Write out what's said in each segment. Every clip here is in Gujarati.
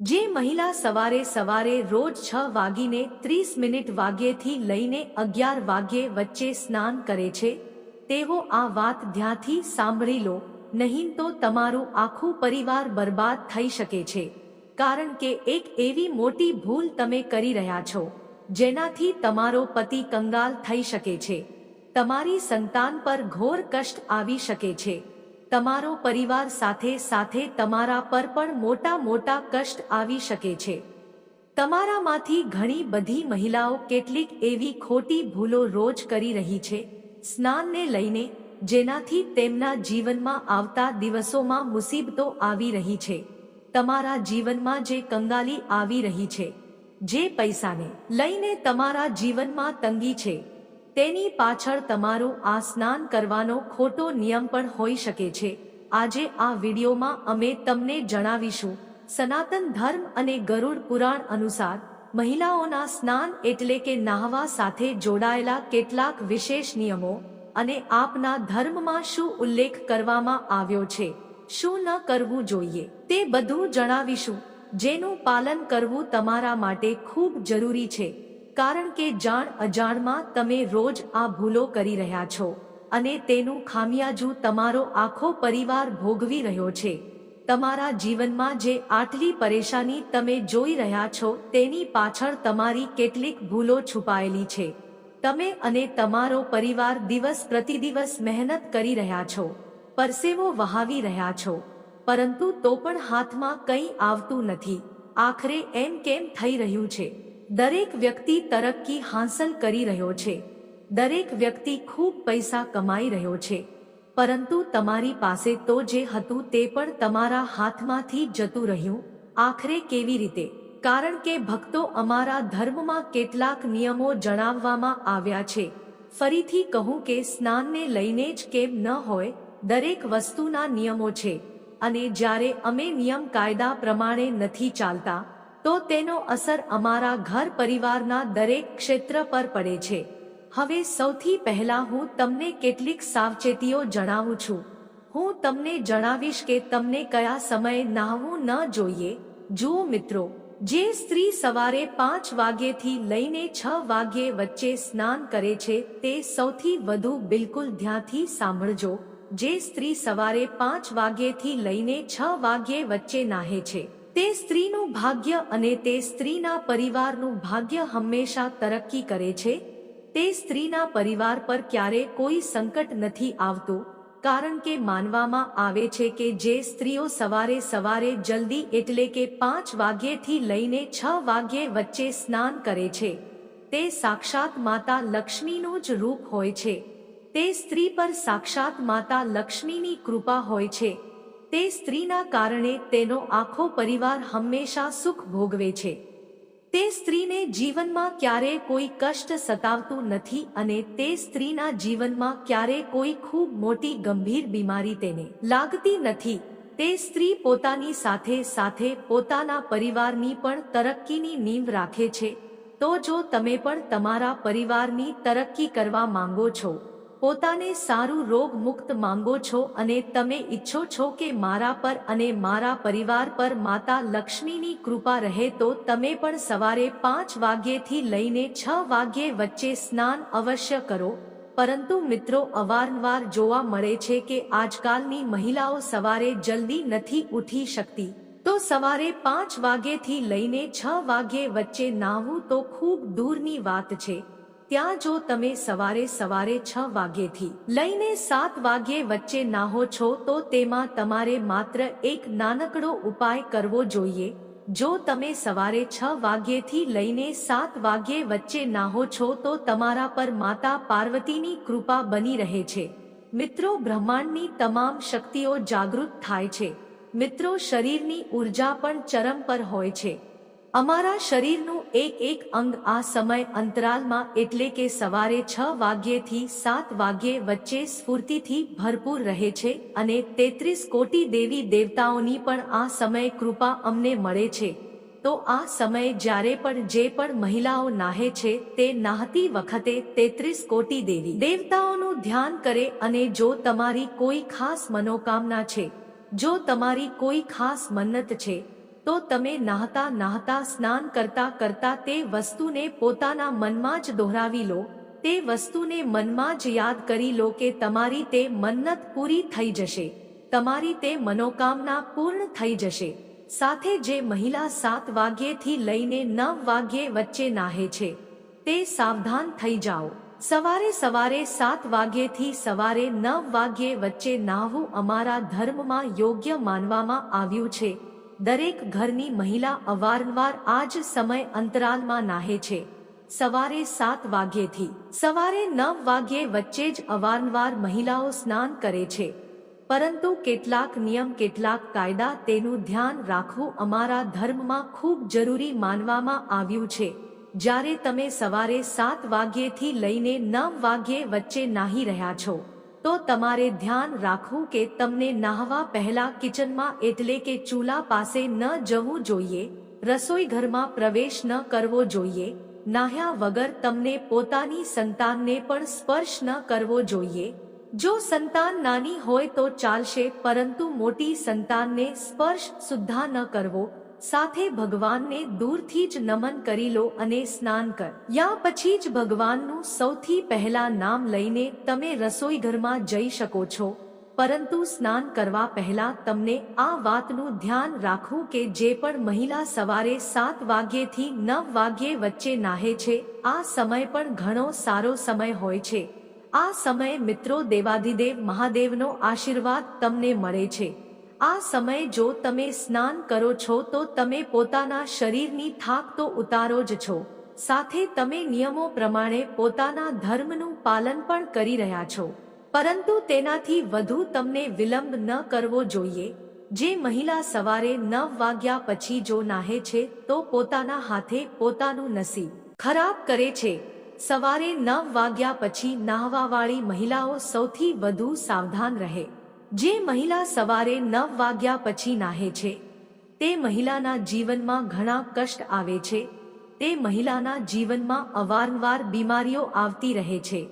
જે મહિલા સવારે સવારે રોજ છ વાગીને ત્રીસ મિનિટ વાગ્યેથી લઈને અગિયાર વાગ્યે વચ્ચે સ્નાન કરે છે, તેઓ આ વાત ધ્યાંથી સાંભળી લો, નહીં તો તમારું આખું પરિવાર બરબાદ થઈ શકે છે, કારણ કે એક એવી મોટી ભૂલ તમે કરી રહ્યા છો, જેનાથી તમારો પતિ કંગાલ થઈ શકે છે, તમારી સંતાન પર ઘોર કષ્ટ આવી શકે છે. તમારો પરિવાર સાથે સાથે તમારા પર પણ મોટા મોટા કષ્ટ આવી શકે છે. તમારામાંથી ઘણી બધી મહિલાઓ કેટલીક એવી ખોટી ભૂલો રોજ કરી રહી છે, સ્નાનને લઈને, જેનાથી તેમના જીવનમાં આવતા દિવસોમાં મુસીબતો આવી રહી છે. તમારા જીવનમાં જે કંગાલી આવી રહી છે, જે પૈસાને લઈને તમારા જીવનમાં તંગી છે. તેની પાછળ તમારું આ સ્નાન કરવાનો ખોટો નિયમ પણ હોઈ શકે છે. આજે આ વિડીયોમાં અમે તમને જણાવીશું, સનાતન ધર્મ અને ગરુડ પુરાણ અનુસાર, મહિલાઓના સ્નાન એટલે કે નાહવા સાથે જોડાયેલા કેટલાક વિશેષ નિયમો અને આપના ધર્મમાં શું ઉલ્લેખ કરવામાં આવ્યો છે, શું ન કરવું જોઈએ, તે બધું જણાવીશું, જેનું પાલન કરવું તમારા માટે ખૂબ જરૂરી છે. કારણ કે જાણ અજાણમાં તમે રોજ આ ભૂલો કરી રહ્યા છો અને તેનું ખામિયાજું તમારો આખો પરિવાર ભોગવી રહ્યો છે. તમારા જીવનમાં જે આટલી પરેશાની તમે જોઈ રહ્યા છો તેની પાછળ તમારી કેટલીક ભૂલો છુપાયેલી છે. તમે અને તમારો પરિવાર દિવસ પ્રતિદિવસ મહેનત કરી રહ્યા છો, પરસેવો વહાવી રહ્યા છો, પરંતુ તો પણ હાથમાં કંઈ આવતું નથી. આખરે એમ કેમ થઈ રહ્યું છે? દરેક વ્યક્તિ તરક્કી હાંસલ કરી રહ્યો છે. દરેક વ્યક્તિ ખૂબ પૈસા કમાઈ રહ્યો છે. પરંતુ તમારી પાસે તો જે હતું તે પણ તમારા હાથમાંથી જતું રહ્યું. આખરે કેવી રીતે? કારણ કે ભક્તો અમારા ધર્મમાં કેટલાક નિયમો જણાવવામાં આવ્યા છે. ફરીથી કહું કે સ્નાનને લઈને જ કેમ ન હોય, દરેક વસ્તુના નિયમો છે. અને જ્યારે અમે નિયમ કાયદા પ્રમાણે નથી ચાલતા તો તેનો અસર અમારા ઘર પરિવારના દરેક ક્ષેત્ર પર પડે છે. હવે સૌથી પહેલા હું તમને કેટલીક સાવચેતીઓ જણાવું છું. હું તમને જણાવીશ કે તમને કયા સમયે નાહવું ન જોઈએ. જુઓ મિત્રો, જે સ્ત્રી સવારે પાંચ વાગ્યેથી લઈને છ વાગ્યે વચ્ચે સ્નાન કરે છે તે સૌથી વધુ બિલકુલ ધ્યાનથી સાંભળજો. જે સ્ત્રી સવારે પાંચ વાગ્યેથી લઈને છ વાગ્યે વચ્ચે નાહે છે. તે સ્ત્રીનું ભાગ્ય અને તે સ્ત્રીના પરિવારનું ભાગ્ય હંમેશા તરક્કી કરે છે. તે સ્ત્રીના પરિવાર પર ક્યારે કોઈ સંકટ નથી આવતું, કારણ કે માનવામાં આવે છે કે જે સ્ત્રીઓ સવારે સવારે જલ્દી એટલે કે પાંચ વાગ્યેથી લઈને છ વાગ્યે વચ્ચે સ્નાન કરે છે. તે સાક્ષાત માતા લક્ષ્મીનું જ રૂપ હોય છે. તે સ્ત્રી પર સાક્ષાત માતા લક્ષ્મીની કૃપા હોય છે. તે સ્ત્રીના કારણે તેનો આખો પરિવાર હંમેશા સુખ ભોગવે છે. તે સ્ત્રીને જીવનમાં ક્યારે કોઈ કષ્ટ સતાવતું નથી અને તે સ્ત્રીના જીવનમાં ક્યારે કોઈ ખૂબ મોટી ગંભીર બીમારી તેને લાગતી નથી. તે સ્ત્રી પોતાની સાથે સાથે પોતાના પરિવારની પણ તરક્કીની નીંવ રાખે છે. તો જો તમે પણ તમારા પરિવારની તરક્કી કરવા માંગો છો પોતાને સારું રોગ મુક્ત માંગો છો અને તમે ઈચ્છો છો કે મારા પર અને મારા પરિવાર પર માતા લક્ષ્મીની કૃપા રહે તો તમે પણ સવારે પાંચ વાગ્યેથી લઈને છ વાગ્યે વચ્ચે સ્નાન અવશ્ય કરો. પરંતુ મિત્રો, અવારનવાર જોવા મળે છે કે આજકાલની મહિલાઓ સવારે જલ્દી નથી ઉઠી શકતી. તો સવારે પાંચ વાગ્યેથી લઈને છ વાગ્યે વચ્ચે નાહવું તો ખૂબ દૂરની વાત છે. ત્યાં જો તમે સવારે સવારે છ વાગ્યેથી લઈને સાત વાગ્યે વચ્ચે નાહો છો, તો તેમાં તમારે માત્ર એક નાનકડો ઉપાય કરવો જોઈએ. જો તમે સવારે છ વાગ્યેથી લઈને સાત વાગ્યે વચ્ચે નાહો છો, તો તમારા પર માતા પાર્વતીની કૃપા બની રહે છે. મિત્રો, બ્રહ્માંડની તમામ શક્તિઓ જાગૃત થાય છે. મિત્રો, શરીરની ઊર્જા પણ ચરમ પર હોય છે. અમારા શરીરનું એક એક અંગ આ સમય અંતરાલમાં એટલે કે સવારે છ વાગ્યેથી સાત વાગ્યે વચ્ચે સ્ફૂર્તિથી ભરપૂર રહે છે અને તેત્રીસ કોટી દેવી દેવતાઓની પણ આ સમય કૃપા અમને મળે છે. તો આ સમયે જ્યારે પણ જે પણ મહિલાઓ નાહે છે તે નાહતી વખતે તેત્રીસ કોટી દેવી દેવતાઓનું ધ્યાન કરે અને જો તમારી કોઈ ખાસ મનોકામના છે, જો તમારી કોઈ ખાસ મન્નત છે તો તમે નાહતા નાહતા, સ્નાન કરતા કરતા તે વસ્તુને પોતાના મનમાં જ દોહરાવી લો, તે વસ્તુને મનમાં જ યાદ કરી લો કે તમારી તે મન્નત પૂરી થઈ જશે, તમારી તે મનોકામના પૂર્ણ થઈ જશે. સાથે જે મહિલા સાત વાગ્યેથી લઈને નવ વાગ્યે વચ્ચે નાહે છે, તે સાવધાન થઈ જાઓ. સવારે સવારે સાત વાગ્યેથી સવારે નવ વાગ્યે વચ્ચે નાહવું અમારા ધર્મમાં યોગ્ય માનવામાં આવ્યું છે. દરેક ઘરની મહિલા અવારનવાર આ જ સમય અંતરાલમાં નાહે છે. સવારે સાત વાગ્યેથી, સવારે નવ વાગ્યે વચ્ચે જ અવારનવાર મહિલાઓ સ્નાન કરે છે. પરંતુ કેટલાક નિયમ, કેટલાક કાયદા તેનું ધ્યાન રાખવું અમારા ધર્મમાં ખૂબ જરૂરી માનવામાં આવ્યું છે. જ્યારે તમે સવારે સાત વાગ્યેથી લઈને નવ વાગ્યે વચ્ચે નાહી રહ્યા છો તો તમારે ધ્યાન રાખવું કે તમને નાહવા પહેલા કિચનમાં એટલે કે ચૂલા પાસે ન જવું જોઈએ, રસોઈ ઘરમાં પ્રવેશ ન કરવો જોઈએ, નાહ્યા વગર તમને પોતાની સંતાનને પણ સ્પર્શ ન કરવો જોઈએ. જો સંતાન નાની હોય તો ચાલશે, પરંતુ મોટી સંતાનને સ્પર્શ સુદ્ધા ન કરવો સાથે ભગવાનને દૂરથી જ નમન કરી લો અને સ્નાન કર. યા પછી જ ભગવાનનું સૌથી પહેલા નામ લઈને તમે રસોઈઘરમાં જઈ શકો છો. પરંતુ સ્નાન કરવા પહેલા તમને આ વાતનું ધ્યાન રાખવું કે જે પણ મહિલા સવારે સાત વાગ્યેથી નવ વાગ્યે વચ્ચે નાહે છે, આ સમય પણ ઘણો સારો સમય હોય છે. આ સમયે મિત્રો દેવાધિદેવ મહાદેવનો આશીર્વાદ તમને મળે છે. આ સમયે જો તમે સ્નાન કરો છો તો તમે પોતાના શરીરની થાક તો ઉતારો જ છો. સાથે તમે નિયમો પ્રમાણે પોતાના ધર્મનું પાલન પણ કરી રહ્યા છો. પરંતુ તેનાથી વધુ તમને વિલંબ ન કરવો જોઈએ. જે મહિલા સવારે નવ વાગ્યા પછી જો નાહે છે, તો પોતાના હાથે પોતાનું નસીબ ખરાબ કરે છે. સવારે નવ વાગ્યા પછી નાહવાવાળી મહિલાઓ સૌથી વધુ સાવધાન રહે. જે મહિલા સવારે નવ વાગ્યા પછી નાહે છે, તે મહિલાના જીવનમાં ઘણા કષ્ટ આવે છે, તે મહિલાના જીવનમાં અવારનવાર બીમારીઓ આવતી રહે છે,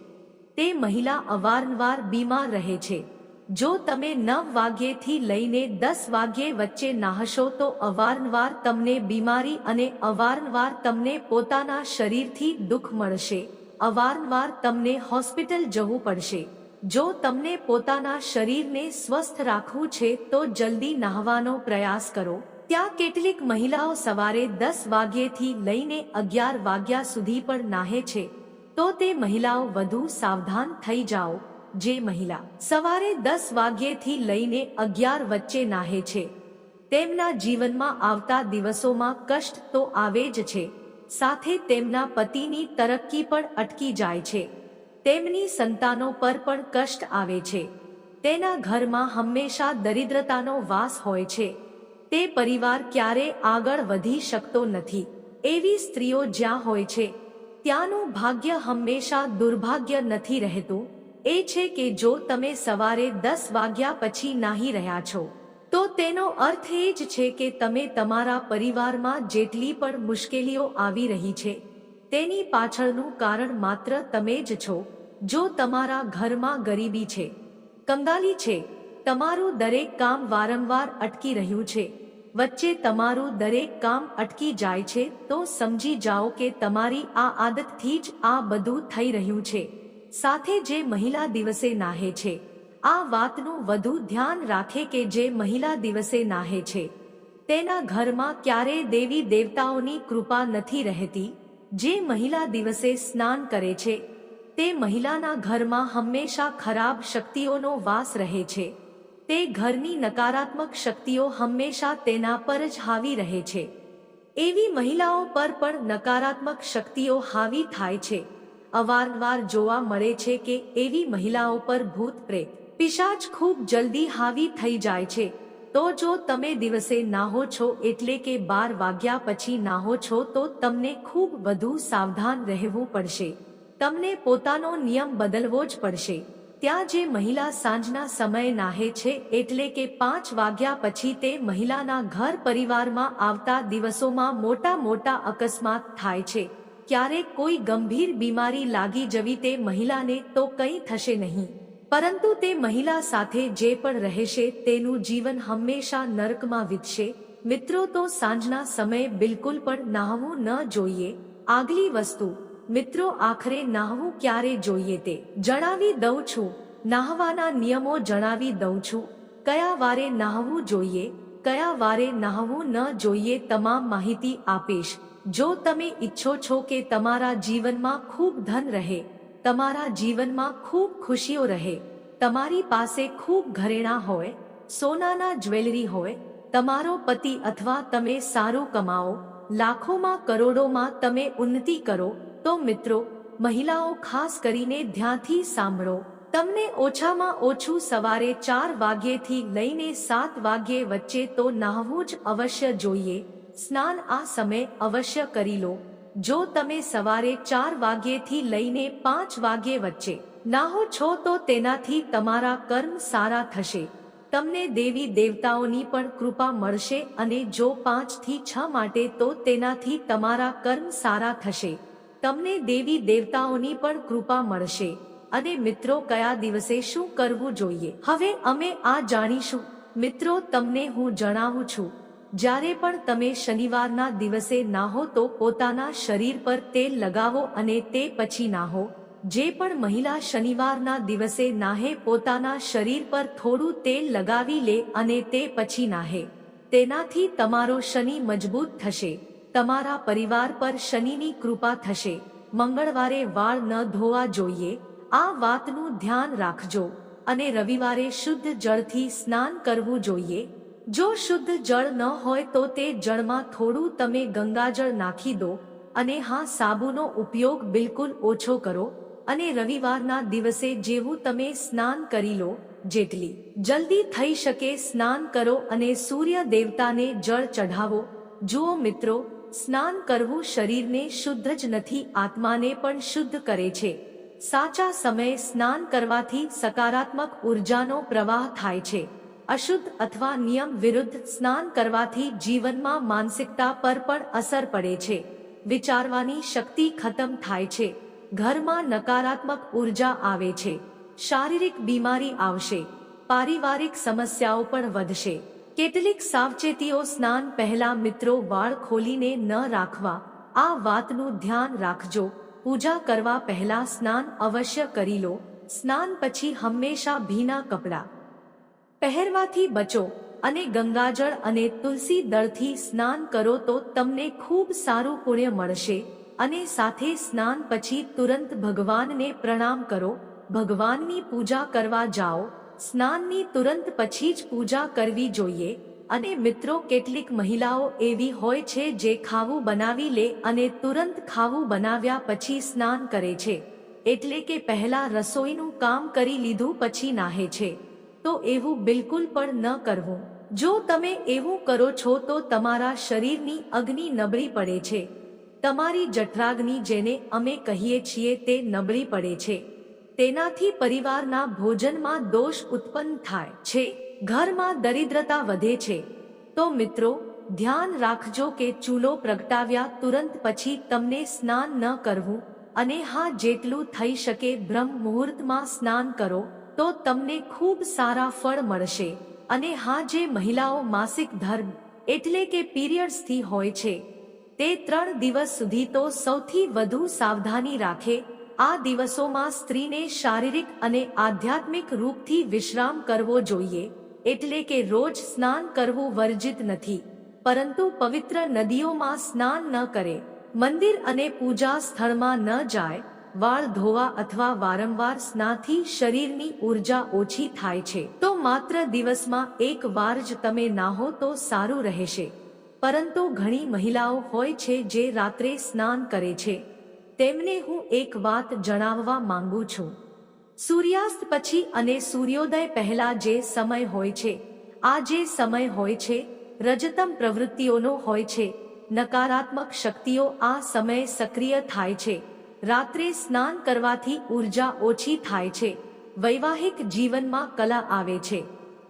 તે મહિલા અવારનવાર બીમાર રહે છે. જો તમે નવ વાગ્યેથી લઈને દસ વાગ્યે વચ્ચે નાહશો તો અવારનવાર તમને બીમારી અને અવારનવાર તમને પોતાના શરીરથી દુઃખ મળશે, અવારનવાર તમને હોસ્પિટલ જવું પડશે. જો તમને પોતાના શરીરને સ્વસ્થ રાખવું છે, તો જલ્દી નહાવાનો પ્રયાસ કરો. ત્યાં કેટલીક મહિલાઓ સવારે દસ વાગ્યેથી લઈને અગિયાર વાગ્યા સુધી પણ નાહે છે. તો તે મહિલાઓ વધુ સાવધાન થઈ જાઓ. જે મહિલા સવારે દસ વાગ્યેથી લઈને અગિયાર વચ્ચે નાહે છે. તેમના જીવનમાં આવતા દિવસોમાં કષ્ટ તો આવે જ છે. સાથે તેમના પતિની તરક્કી પણ અટકી જાય છે. તેમની સંતાનો પર પણ કષ્ટ આવે છે. તેના ઘરમાં હંમેશા દરિદ્રતાનો વાસ હોય છે. તે પરિવાર ક્યારે આગળ વધી શકતો નથી. એવી સ્ત્રીઓ જ્યાં હોય છે, ત્યાંનું ભાગ્ય હંમેશા દુર્ભાગ્ય નથી રહેતું. એ છે કે જો તમે સવારે દસ વાગ્યા પછી નાહી રહ્યા છો, તો તેનો અર્થ એ જ છે કે તમે તમારા પરિવારમાં જેટલી પણ મુશ્કેલીઓ આવી રહી છે તેની પાછળનું કારણ માત્ર તમે જ છો, જો તમારા ઘરમાં ગરીબી છે. કંગાલી છે, તમારું દરેક કામ વારંવાર અટકી રહ્યું છે. વચ્ચે તમારું દરેક કામ અટકી જાય છે, તો સમજી જાઓ કે તમારી આ આદતથી જ આ બધું થઈ રહ્યું છે. સાથે જે મહિલા દિવસે નાહે છે, આ વાતનું વધુ ધ્યાન રાખે કે જે મહિલા દિવસે નાહે છે. તેના ઘરમાં ક્યારેય દેવી દેવતાઓની કૃપા નથી રહેતી જે મહિલા દિવસે સ્નાન કરે છે, તે મહિલાના ઘરમાં હંમેશા ખરાબ શક્તિઓનો વાસ રહે છે. તે ઘરની નકારાત્મક શક્તિઓ હંમેશા તેના પર જ હાવી રહે છે. એવી મહિલાઓ પર પણ નકારાત્મક શક્તિઓ હાવી થાય છે. અવારનવાર જોવા મળે છે કે એવી મહિલાઓ પર ભૂત પ્રેત, પિશાચ ખૂબ જલ્દી હાવી થઈ જાય છે. તો જો તમે દિવસે નાહો છો એટલે કે બાર વાગ્યા પછી નાહો છો તો તમને ખૂબ વધુ સાવધાન રહેવું પડશે. તમને પોતાનો નિયમ બદલવો જ પડશે. ત્યાં જે મહિલા સાંજના સમયે નાહે છે એટલે કે પાંચ વાગ્યા પછી તે મહિલાના ઘર પરિવારમાં આવતા દિવસોમાં મોટા મોટા અકસ્માત થાય છે. ક્યારેક કોઈ ગંભીર બીમારી લાગી જવી તે મહિલાને તો કંઈ થશે નહીં. પરંતુ તે મહિલા સાથે જે પણ રહેશે તેનું જીવન હંમેશા નરકમાં વીતશે. મિત્રો, તો સાંજના સમયે બિલકુલ પણ નાહવું ન જોઈએ. આગલી વસ્તુ, મિત્રો, આખરે નાહવું ક્યારે જોઈએ તે જણાવી દઉં છું. નાહવાના નિયમો જણાવી દઉં છું. કયા વારે નાહવું જોઈએ, કયા વારે નાહવું ન જોઈએ તમામ માહિતી આપીશ. જો તમે ઈચ્છો છો કે તમારા જીવનમાં ખૂબ ધન રહે તમારા જીવનમાં ખૂબ ખુશીઓ રહે, તમારી પાસે ખૂબ ઘરેણાં હોય, સોનાના જ્વેલરી હોય, તમારો પતિ અથવા તમે સારું કમાઓ લાખોમાં કરોડોમાં તમે ઉન્નતિ કરો, તો મિત્રો, મહિલાઓ ખાસ કરીને ધ્યાનથી સાંભળો, તમને ઓછામાં ઓછું સવારે ચાર વાગ્યેથી લઈને સાત વાગ્યે વચ્ચે તો નાહવું જ અવશ્ય જોઈએ, સ્નાન આ સમય અવશ્ય કરી લો જો તમે સવારે ચાર વાગ્યેથી લઈને પાંચ વાગ્યે વચ્ચે નાહો છો તો તેનાથી તમારા કર્મ સારા થશે. તમને દેવી દેવતાઓની પણ કૃપા મળશે અને જો પાંચથી છ માટે તો તેનાથી તમારા કર્મ સારા થશે. તમને દેવી દેવતાઓની પણ કૃપા મળશે. અને મિત્રો, કયા દિવસે શું કરવું જોઈએ? હવે અમે આ જાણીશું. મિત્રો, તમને હું જણાવું છું. જ્યારે પણ તમે શનિવારના દિવસે નાહો તો પોતાના શરીર પર તેલ લગાવો અને તે પછી નાહો. જે પણ મહિલા શનિવારના દિવસે નાહે પોતાના શરીર પર થોડું તેલ લગાવી લે અને તે પછી નાહે. તેનાથી તમારો શનિ મજબૂત થશે. તમારા પરિવાર પર શનિની કૃપા થશે. મંગળવારે વાળ ન ધોવા જોઈએ. આ વાતનું ધ્યાન રાખજો. અને રવિવારે શુદ્ધ જળથી સ્નાન કરવું જોઈએ. જો શુદ્ધ જળ ન હોય તો તે જળમાં થોડું તમે ગંગાજળ નાખી દો અને હા, સાબુનો ઉપયોગ બિલકુલ ઓછો કરો અને રવિવારના દિવસે જેવું તમે સ્નાન કરી લો, જેટલી જલ્દી થઈ શકે સ્નાન કરો અને સૂર્ય દેવતાને જળ ચઢાવો. જુઓ મિત્રો, સ્નાન કરવું શરીરને શુદ્ધ જ નથી, આત્માને પણ શુદ્ધ કરે છે. સાચા સમયે સ્નાન કરવાથી સકારાત્મક ઉર્જાનો પ્રવાહ થાય છે. અશુદ્ધ અથવા નિયમ વિરુદ્ધ સ્નાન કરવાથી જીવનમાં માનસિકતા પર પણ અસર પડે છે. વિચારવાની શક્તિ ખતમ થાય છે. ઘરમાં નકારાત્મક ઊર્જા આવે છે. શારીરિક બીમારી આવશે. પારિવારિક સમસ્યાઓ પણ વધશે. કેટલીક સાવચેતીઓ સ્નાન પહેલા મિત્રો વાળ ખોલીને ન રાખવા. આ વાતનું ધ્યાન રાખજો. પૂજા કરવા પહેલા સ્નાન અવશ્ય કરી લો. સ્નાન પછી હંમેશા ભીના કપડાં. પહેરવાથી બચો અને ગંગાજળ અને તુલસી દળથી સ્નાન કરો તો તમને ખૂબ સારું પુણ્ય મળશે. અને સાથે સ્નાન પછી તુરંત ભગવાનને પ્રણામ કરો. ભગવાનની પૂજા કરવા જાઓ. સ્નાનની તુરંત પછી જ પૂજા કરવી જોઈએ. અને મિત્રો, કેટલીક મહિલાઓ એવી હોય છે જે ખાવું બનાવી લે અને તુરંત ખાવું બનાવ્યા પછી સ્નાન કરે છે. એટલે કે પહેલા રસોઈનું કામ કરી લીધું પછી નાહે છે. તો એવું બિલકુલ પણ ન કરવું. જો તમે એવું કરો છો તો તમારા શરીરની અગ્નિ નબળી પડે છે. તમારી જઠરાગ્નિ જેને અમે કહીએ છીએ તે નબળી પડે છે. તેનાથી પરિવારના ભોજનમાં દોષ ઉત્પન્ન થાય છે. ઘરમાં દરિદ્રતા વધે છે. તો મિત્રો, ધ્યાન રાખજો કે ચૂલો પ્રગટાવ્યા તુરંત પછી તમને સ્નાન ન કરવું અને હા, જેટલું થઈ શકે બ્રહ્મ મુહૂર્તમાં સ્નાન કરો. તો તમને ખૂબ સારા ફળ મળશે. અને હા, જે મહિલાઓ માસિક ધર્મ એટલે કે પીરિયડ્સથી હોય છે, તે ત્રણ દિવસ સુધી તો સૌથી વધુ સાવધાની રાખે. આ દિવસોમાં સ્ત્રીને શારીરિક અને આધ્યાત્મિક રૂપથી વિશ્રામ કરવો જોઈએ, એટલે કે રોજ સ્નાન કરવું વર્જિત નથી. પરંતુ પવિત્ર નદીઓમાં સ્નાન ન કરે, મંદિર અને પૂજા સ્થળમાં ન જાય વાળ ધોવા અથવા વારંવાર સ્નાથી શરીરની ઊર્જા ઓછી થાય છે. તો માત્ર દિવસમાં એક વાર જ તમે નાહો તો સારું રહેશે. પરંતુ ઘણી મહિલાઓ હોય છે જે રાત્રે સ્નાન કરે છે. તેમને હું એક વાત જણાવવા માંગુ છું. સૂર્યાસ્ત પછી અને સૂર્યોદય પહેલા જે સમય હોય છે, આ જે સમય હોય છે, રજતમ પ્રવૃત્તિઓનો હોય છે, નકારાત્મક શક્તિઓ આ સમયે સક્રિય થાય છે. રાત્રે સ્નાન કરવાથી ઊર્જા ઓછી થાય છે. વૈવાહિક જીવનમાં કલા આવે છે.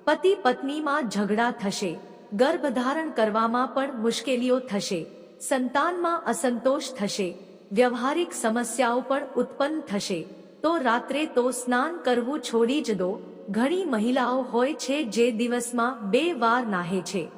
પતિ પત્નીમાં ઝઘડા થશે. ગર્ભધારણ કરવામાં પણ મુશ્કેલીઓ થશે. સંતાનમાં અસંતોષ થશે. વ્યવહારિક સમસ્યાઓ પણ ઉત્પન્ન થશે. તો રાત્રે તો સ્નાન કરવું છોડી જ દો. ઘણી મહિલાઓ હોય છે જે દિવસમાં બે વાર નાહે છે.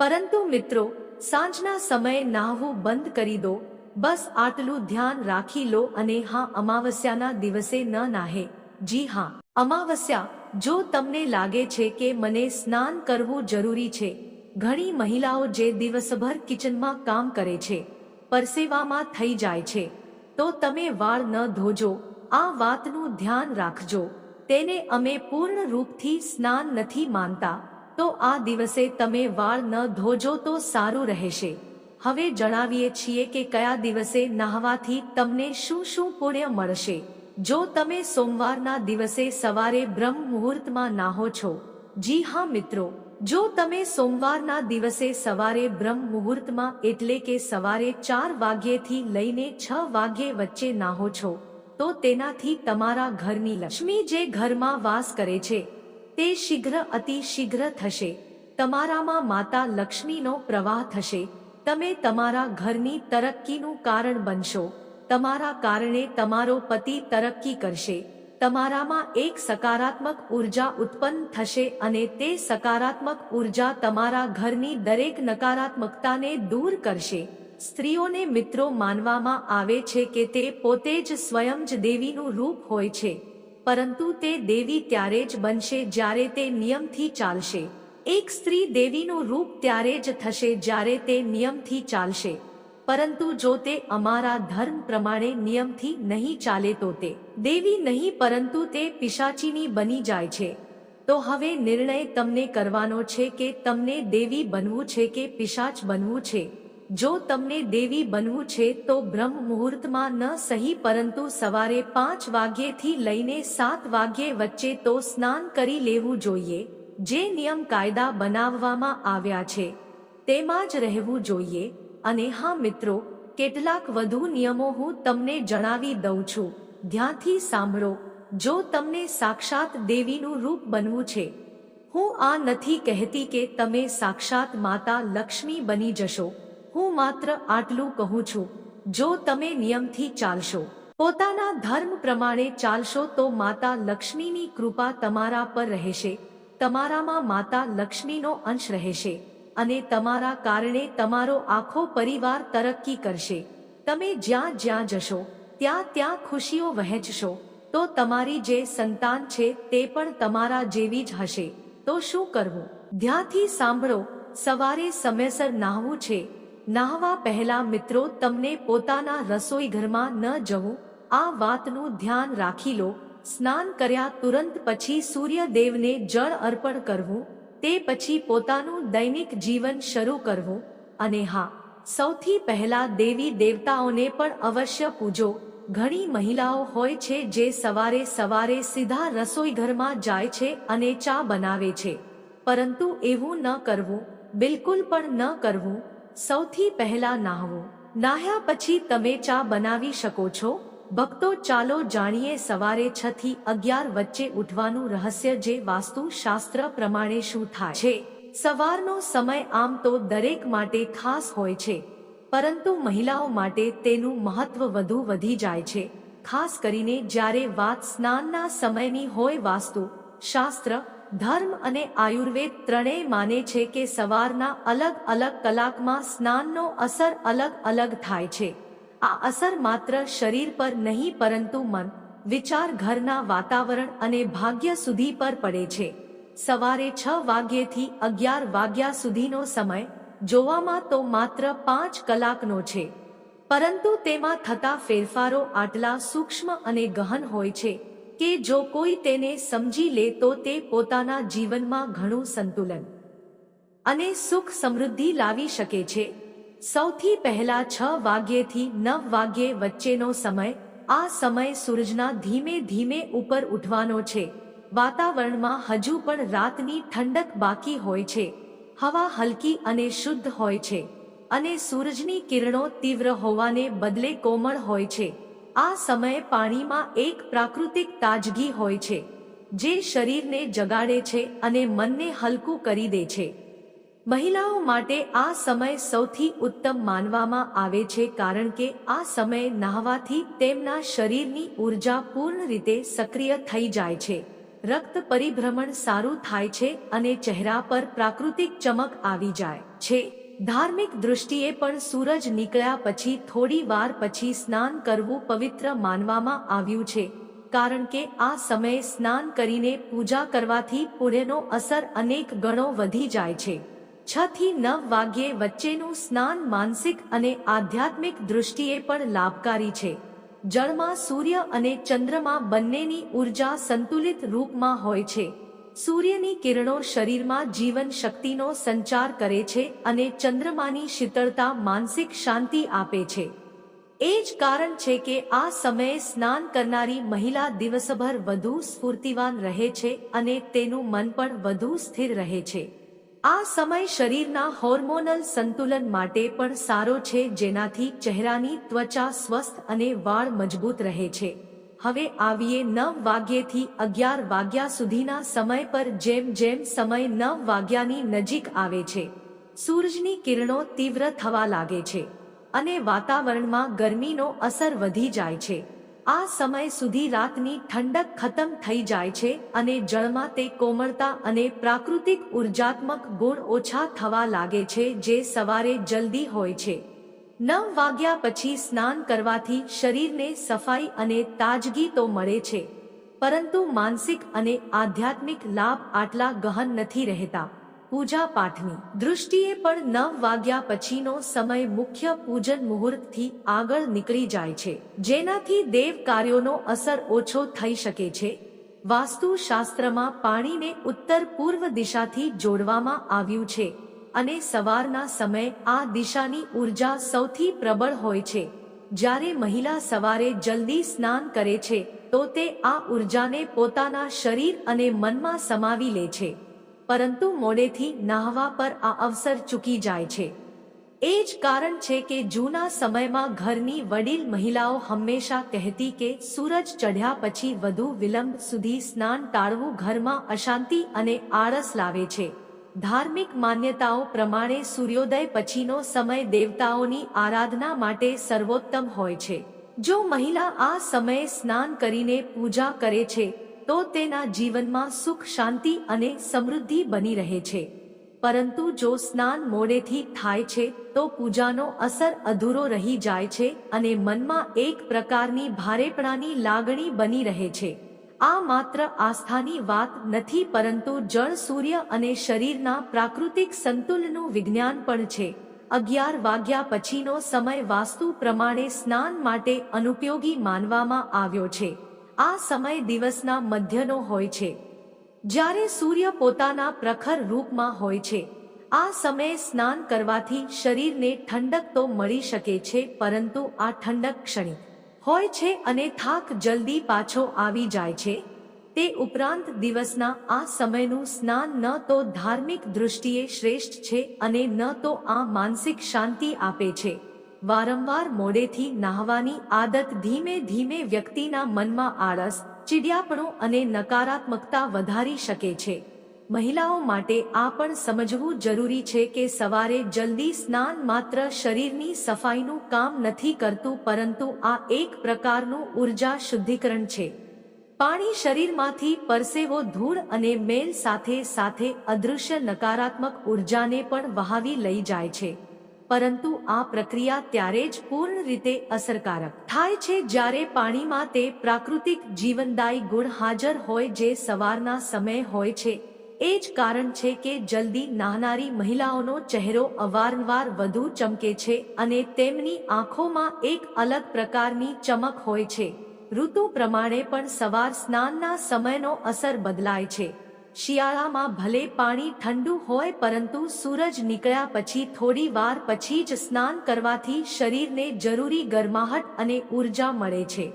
પરંતુ મિત્રો, સાંજના સમયે નાહવું બંધ કરી દો. બસ આટલું ધ્યાન રાખી લો અને હા, અમાવસ્યાના દિવસે ન નાહે. જી હા. અમાવસ્યા, જો તમને લાગે છે કે મને સ્નાન કરવું જરૂરી છે, ઘણી મહિલાઓ જે દિવસભર કિચનમાં કામ કરે છે, પરસેવામાં થઈ જાય છે, તો તમે વાળ ન ધોજો, આ વાતનું ધ્યાન રાખજો. તેને અમે પૂર્ણ રૂપથી સ્નાન નથી માનતા, તો આ દિવસે તમે વાળ ન ધોજો તો સારું રહેશે. હવે જણાવીએ છીએ કે કયા દિવસે નહાવાથી તમને શું શું પુણ્ય મળશે. જો તમે સોમવારના દિવસે સવારે બ્રહ્મ મુહૂર્તમાં નાહો છો, જી હા મિત્રો, જો તમે સોમવારના દિવસે સવારે બ્રહ્મ મુહૂર્તમાં એટલે કે સવારે ચાર વાગ્યેથી લઈને છ વાગ્યે વચ્ચે નાહો છો, તો તેનાથી તમારા ઘરની લક્ષ્મી જે ઘરમાં વાસ કરે છે, તે શીઘ્ર અતિ શીઘ્ર થશે. તમારામાં માતા લક્ષ્મીનો પ્રવાહ થશે તમે તમારા ઘરની તરક્કીનું કારણ બનશો. તમારા કારણે તમારો પતિ તરક્કી કરશે. તમારામાં એક સકારાત્મક ઊર્જા ઉત્પન્ન થશે અને તે સકારાત્મક ઊર્જા તમારા ઘરની દરેક નકારાત્મકતાને દૂર કરશે. સ્ત્રીઓને મિત્રો માનવામાં આવે છે કે તે પોતે જ સ્વયં જ દેવીનું રૂપ હોય છે. પરંતુ તે દેવી ત્યારે જ બનશે જ્યારે તે નિયમથી ચાલશે. એક સ્ત્રી દેવીનું રૂપ ત્યારે જ થશે જ્યારે તે નિયમથી ચાલશે. પરંતુ જો તે અમારા ધર્મ પ્રમાણે નિયમથી નહીં ચાલે તો તે દેવી નહીં, પરંતુ તે પિશાચીની બની જાય છે. તો હવે નિર્ણય તમને કરવાનો છે કે તમને દેવી બનવું છે કે પિશાચ બનવું છે. જો તમને દેવી બનવું છે તો બ્રહ્મ મુહૂર્તમાં ન સહી, પરંતુ સવારે પાંચ વાગ્યેથી લઈને સાત વાગ્યે વચ્ચે તો સ્નાન કરી લેવું જોઈએ. જે નિયમ કાયદા બનાવવામાં આવ્યા છે, તેમાં જ રહેવું જોઈએ. અને હા મિત્રો, કેટલાક વધુ નિયમો હું તમને જણાવી દઉં છું. ધ્યાનથી સાંભળો, જો તમને સાક્ષાત દેવીનું રૂપ બનવું છે, હું આ નથી કહેતી કે તમે સાક્ષાત માતા લક્ષ્મી બની જશો. હું માત્ર આટલું કહું છું, જો તમે નિયમથી ચાલશો. પોતાના ધર્મ પ્રમાણે ચાલશો તો માતા લક્ષ્મીની કૃપા તમારા પર રહેશે. તમારામાં માતા લક્ષ્મીનો અંશ રહેશે અને તમારા કારણે તમારો આખો પરિવાર તરક્કી કરશે. તમે જ્યાં જ્યાં જશો, ત્યાં ત્યાં ખુશીઓ વહેંચશો, તો તમારી જે સંતાન છે તે પણ તમારા જેવી જ હશે. તો શું કરવું? ધ્યાથી સાંભળો, સવારે સમયસર નાહવું છે. નાહવા પહેલા મિત્રો, તમને પોતાના રસોઈ ઘરમાં ન જવું, આ વાતનું ધ્યાન રાખી લો. સ્નાન કર્યા તુરંત પછી સૂર્યદેવને જળ અર્પણ કરવું, તે પછી પોતાનું દૈનિક જીવન શરૂ કરવું, અને હા, સૌથી પહેલા દેવી દેવતાઓને પણ અવશ્ય પૂજો. ઘણી મહિલાઓ હોય છે જે સવારે સવારે સીધા રસોઈઘરમાં જાય છે અને ચા બનાવે છે. પરંતુ એવું ન કરવું, બિલકુલ પણ ન કરવું. સૌથી પહેલા નાહવું. નાહ્યા પછી તમે ચા બનાવી શકો છો? ભક્તો ચાલો જાણીએ સવારે છ થી અગિયાર વચ્ચે ઉઠવાનું રહસ્ય જે વાસ્તુ શાસ્ત્ર પ્રમાણે શું થાય છે. સવારનો સમય આમ તો દરેક માટે ખાસ હોય છે, પરંતુ મહિલાઓ માટે તેનું મહત્વ વધુ વધી જાય છે. ખાસ કરીને જ્યારે વાત સ્નાનના સમયની હોય વાસ્તુ, શાસ્ત્ર, ધર્મ અને આયુર્વેદ ત્રણેય માને છે કે સવારના અલગ અલગ કલાકમાં સ્નાનનો અસર અલગ અલગ થાય છે. આ અસર માત્ર શરીર પર નહીં, પરંતુ મન, વિચાર ઘરના વાતાવરણ અને ભાગ્ય સુધી પર પડે છે. સવારે છ વાગ્યેથી અગિયાર વાગ્યા સુધીનો સમય જોવામાં તો માત્ર પાંચ કલાકનો છે. પરંતુ તેમાં થતા ફેરફારો આટલા સૂક્ષ્મ અને ગહન હોય છે કે જો કોઈ તેને સમજી લે તો તે પોતાના જીવનમાં ઘણું સંતુલન અને સુખ સમૃદ્ધિ લાવી શકે છે. સૌથી પહેલા છ વાગ્યેથી નવ વાગ્યે વચ્ચેનો સમય, આ સમય સૂરજના ધીમે ધીમે ઉપર ઉઠવાનો છે. વાતાવરણમાં હજુ પણ રાતની ઠંડક બાકી હોય છે. હવા હલકી અને શુદ્ધ હોય છે. અને સૂરજની કિરણો તીવ્ર હોવાને બદલે કોમળ હોય છે. આ સમયે પાણીમાં એક પ્રાકૃતિક તાજગી હોય છે, જે શરીરને જગાડે છે અને મનને હલકું કરી દે છે. મહિલાઓ માટે આ સમય સૌથી ઉત્તમ માનવામાં આવે છે કારણ કે આ સમયે નહાવાથી તેમના શરીરની ઊર્જા પૂર્ણ રીતે સક્રિય થઈ જાય છે. રક્ત પરિભ્રમણ સારું થાય છે અને ચહેરા પર પ્રાકૃતિક ચમક આવી જાય છે. ધાર્મિક દૃષ્ટિએ પણ સૂરજ નીકળ્યા પછી થોડી વાર પછી સ્નાન કરવું પવિત્ર માનવામાં આવ્યું છે. કારણ કે આ સમયે સ્નાન કરીને પૂજા કરવાથી પુણ્યનો અસર અનેક ગણો વધી જાય છે. છ થી નવ વાગ્યે વચ્ચેનું સ્નાન માનસિક અને આધ્યાત્મિક દૃષ્ટિએ પણ લાભકારી છે. જળમાં સૂર્ય અને ચંદ્રમા બંનેની ઊર્જા સંતુલિત રૂપમાં હોય છે. સૂર્યની કિરણો શરીરમાં જીવન શક્તિનો સંચાર કરે છે અને ચંદ્રમાની શીતળતા માનસિક શાંતિ આપે છે. એ જ કારણ છે કે આ સમયે સ્નાન કરનારી મહિલા દિવસભર વધુ સ્ફૂર્તિવાન રહે છે અને તેનું મન પણ વધુ સ્થિર રહે છે. આ સમય શરીરના હોર્મોનલ સંતુલન માટે પણ સારો છે, જેનાથી ચહેરાની ત્વચા સ્વસ્થ અને વાળ મજબૂત રહે છે. હવે આવીએ નવ વાગ્યેથી અગિયાર વાગ્યા સુધીના સમય પર જેમ જેમ સમય નવ વાગ્યાની નજીક આવે છે, સૂરજની કિરણો તીવ્ર થવા લાગે છે અને વાતાવરણમાં ગરમીનો અસર વધી જાય છે. આ સમય સુધી રાતની ઠંડક ખતમ થઈ જાય છે અને જળમાં તે કોમળતા અને પ્રાકૃતિક ઉર્જાત્મક ગુણ ઓછા થવા લાગે છે જે સવારે જલ્દી હોય છે. નવ વાગ્યા પછી સ્નાન કરવાથી શરીરને સફાઈ અને તાજગી તો મળે છે. પરંતુ માનસિક અને આધ્યાત્મિક લાભ આટલા ગહન નથી રહેતા. પૂજા પાઠની દૃષ્ટિએ પણ નવ વાગ્યા પછીનો સમય મુખ્ય પૂજન મુહૂર્તથી આગળ નીકળી જાય છે, જેનાથી દેવ કાર્યોનો અસર ઓછો થઈ શકે છે. વાસ્તુશાસ્ત્રમાં પાણીને ઉત્તર પૂર્વ દિશાથી જોડવામાં આવ્યું છે અને સવારના સમયે આ દિશાની ઊર્જા સૌથી પ્રબળ હોય છે. જ્યારે મહિલા સવારે જલ્દી સ્નાન કરે છે, તો તે આ ઉર્જાને પોતાના શરીર અને મનમાં સમાવી લે છે. પરંતુ મોડેથી નાહવા પર આ અવસર ચૂકી જાય છે. એ જ કારણ છે કે જૂના સમયમાં ઘરની વડીલ મહિલાઓ હંમેશા કહેતી કે સૂરજ ચઢ્યા પછી વધુ વિલંબ સુધી સ્નાન ટાળવું ઘરમાં અશાંતિ અને આળસ લાવે છે. ધાર્મિક માન્યતાઓ પ્રમાણે સૂર્યોદય પછીનો સમય દેવતાઓની આરાધના માટે સર્વોત્તમ હોય છે. જો મહિલા આ સમયે સ્નાન કરીને પૂજા કરે છે તો તેના જીવનમાં સુખ, શાંતિ અને સમૃદ્ધિ બની રહે છે. પરંતુ જો સ્નાન મોડેથી થાય છે, તો પૂજાનો અસર અધૂરો રહી જાય છે અને મનમાં એક પ્રકારની ભારેપણાની લાગણી બની રહે છે. આ માત્ર આસ્થાની વાત નથી, પરંતુ જળ, સૂર્ય અને શરીરના પ્રાકૃતિક સંતુલનનું વિજ્ઞાન પણ છે. અગિયાર વાગ્યા પછીનો સમય વાસ્તુ પ્રમાણે સ્નાન માટે અનુપયોગી માનવામાં આવ્યો છે. આ સમય દિવસના મધ્યનો હોય છે. જ્યારે સૂર્ય પોતાના પ્રખર રૂપમાં હોય છે, આ સમયે સ્નાન કરવાથી શરીરને ઠંડક તો મળી શકે છે, પરંતુ આ ઠંડક ક્ષણિક હોય છે અને થાક જલ્દી પાછો આવી જાય છે. તે ઉપરાંત દિવસના આ સમયનું સ્નાન ન તો ધાર્મિક દૃષ્ટિએ શ્રેષ્ઠ છે અને ન તો આ માનસિક શાંતિ આપે છે. વારંવાર મોડેથી નાહવાની આદત ધીમે ધીમે વ્યક્તિના મનમાં આળસ, ચીડિયાપણું અને નકારાત્મકતા વધારી શકે છે. મહિલાઓ માટે આ પણ સમજવું જરૂરી છે કે સવારે જલ્દી સ્નાન માત્ર શરીરની સફાઈનું કામ નથી કરતું પરંતુ આ એક પ્રકારનું ઊર્જા શુદ્ધિકરણ છે. પાણી શરીરમાંથી પરસેવો ધૂળ અને મેલ સાથે સાથે અદૃશ્ય નકારાત્મક ઉર્જાને પણ વહાવી લઈ જાય છે. પરંતુ આ પ્રક્રિયા ત્યારે જ પૂર્ણ રીતે અસરકારક થાય છે જ્યારે પાણીમાં તે પ્રાકૃતિક જીવનદાયી ગુણ હાજર હોય જે સવારના સમય હોય છે. એ જ કારણ છે કે જલ્દી નાહનારી મહિલાઓનો ચહેરો અવારનવાર વધુ ચમકે છે અને તેમની આંખોમાં એક અલગ પ્રકારની ચમક હોય છે. ઋતુ પ્રમાણે પણ સવાર સ્નાનના સમયનો અસર બદલાય છે. શિયાળામાં ભલે પાણી ઠંડુ હોય પરંતુ સૂરજ નીકળ્યા પછી થોડી વાર પછી જ સ્નાન કરવાથી શરીરને જરૂરી ગરમાહટ અને ઊર્જા મળે છે.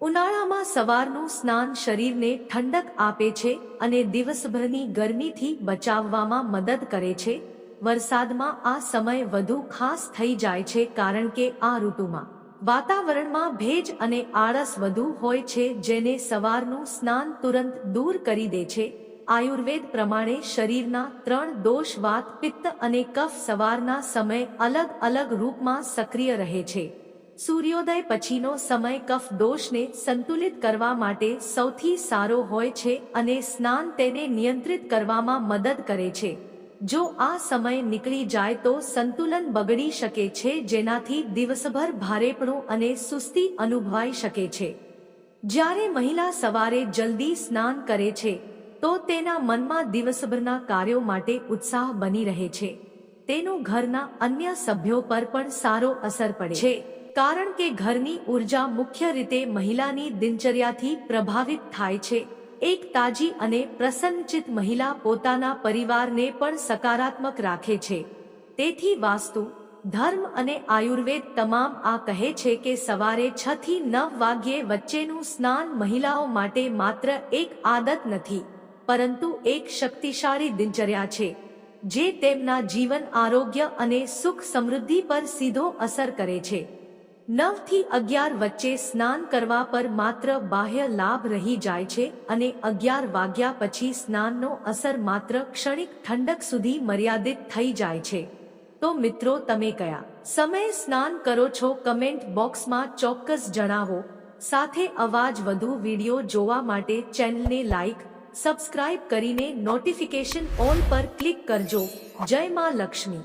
ઉનાળામાં સવારનું સ્નાન શરીરને ઠંડક આપે છે અને દિવસભરની ગરમીથી બચાવવામાં મદદ કરે છે. વરસાદમાં આ સમય વધુ ખાસ થઈ જાય છે કારણ કે આ ઋતુમાં વાતાવરણમાં ભેજ અને આળસ વધુ હોય છે જેને સવારનું સ્નાન તુરંત દૂર કરી દે છે. આયુર્વેદ પ્રમાણે શરીરના ત્રણ દોષ વાત પિત્ત અને કફ સવારના સમય અલગ અલગ રૂપમાં સક્રિય રહે છે. સૂર્યોદય પછીનો સમય કફ દોષને સંતુલિત કરવા માટે સૌથી સારો હોય છે અને સ્નાન તેને નિયંત્રિત કરવામાં મદદ કરે છે. જો આ સમય નીકળી જાય તો સંતુલન બગડી શકે છે જેનાથી દિવસભર ભારેપણું અને સુસ્તી અનુભવાઈ શકે છે. જ્યારે મહિલા સવારે જલ્દી સ્નાન કરે છે તો તેના મનમાં દિવસભરના કાર્યો માટે ઉત્સાહ બની રહે છે. તેનું ઘરના અન્ય સભ્યો પર પણ સારો અસર પડે છે. કારણ કે ઘરની ઊર્જા મુખ્ય રીતે મહિલાની દિનચર્યાથી પ્રભાવિત થાય છે. એક તાજી અને પ્રસન્નચિત મહિલા પોતાના પરિવારને પણ સકારાત્મક રાખે છે. તેથી વાસ્તુ, ધર્મ અને આયુર્વેદ તમામ આ કહે છે કે સવારે છ થી નવ વાગ્યે વચ્ચેનું સ્નાન મહિલાઓ માટે માત્ર એક આદત નથી. પરંતુ એક શક્તિશાળી દિનચર્યા છે, જે તેમના જીવન આરોગ્ય અને સુખ સમૃદ્ધિ પર સીધો અસર કરે છે. નવથી અગિયાર વચ્ચે સ્નાન કરવા પર માત્ર બાહ્ય લાભ રહી જાય છે અને અગિયાર વાગ્યા પછી સ્નાનનો અસર માત્ર ક્ષણિક ઠંડક સુધી મર્યાદિત થઈ જાય છે. તો મિત્રો તમે કયા સમયે સ્નાન કરો છો કમેન્ટ બોક્સમાં ચોક્કસ જણાવો. સાથે અવાજ વધુ વીડિયો જોવા માટે ચેનલને લાઈક સબસ્ક્રાઇબ કરીને નોટિફિકેશન ઓલ પર ક્લિક કરજો. જય માં લક્ષ્મી.